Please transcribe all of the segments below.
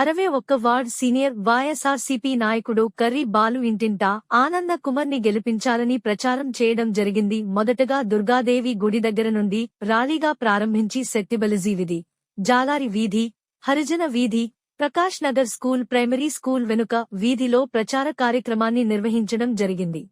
అరవై ఒక్క ward senior YSRCP నాయకుడు కర్రీ బాలు ఇంటింట ఆనంద కుమార్ని గెలిపించాలని ప్రచారం చేయడం జరిగింది. మొదటగా దుర్గాదేవి గుడి దగ్గర నుండి ర్యాలీగా ప్రారంభించి శెట్టిబలిజీ వీధి జాలారి వీధి హరిజన వీధి Prakash Nagar school primary school వెనుక వీధిలో ప్రచార కార్యక్రమాన్ని నిర్వహించడం జరిగింది.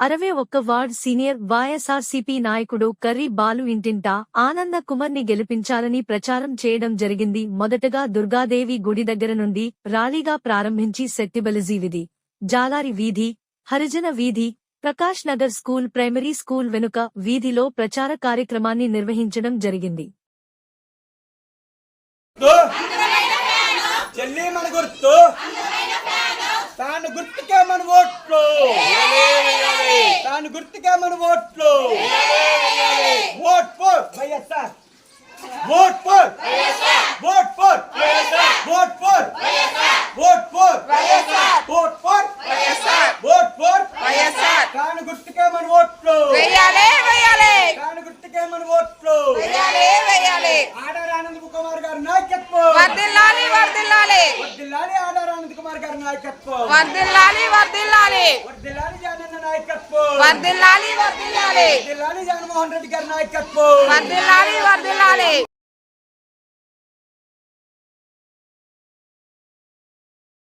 అరవై ఒక్క వార్డ్ సీనియర్ వైఎస్ఆర్సీపీ నాయకుడు కర్రీ బాలు ఇంటింట ఆనంద కుమార్ని గెలిపించాలని ప్రచారం చేయడం జరిగింది. మొదటగా దుర్గాదేవి గుడి దగ్గర నుండి ర్యాలీగా ప్రారంభించి శెట్టిబలిజీ వీధి జాలారి వీధి హరిజన వీధి Prakash Nagar school primary school వెనుక వీధిలో ప్రచార కార్యక్రమాన్ని నిర్వహించడం జరిగింది. గుర్తు? గుర్తుకే మన ఓట్లు. తాను గుర్తుకే మన ఓట్లు. Vote for YSR. Vote for vote for vote for vote for vote for vote for. తాను గుర్తుకే మన ఓట్లు. తాను గుర్తుకే మన ఓట్లు. ఆడారి ఆనంద్ కుమార్ గారి నాయకత్వం. వర్దిల్లాలి వర్దిల్లాలి వర్దిల్లాలి ఆడారి ఆనంద్ కుమార్ గారి నాయకత్వం. వర్దిల్లాలి వర్దిల్లాలి వర్దిల్లాలి జగనన్న నాయకత్వం. వర్దిల్లాలి వర్దిల్లాలి. వర్దిల్లాలి జగన్మోహన్ రెడ్డి గారి నాయకత్వం. వర్దిల్లాలి వర్దిల్లాలి.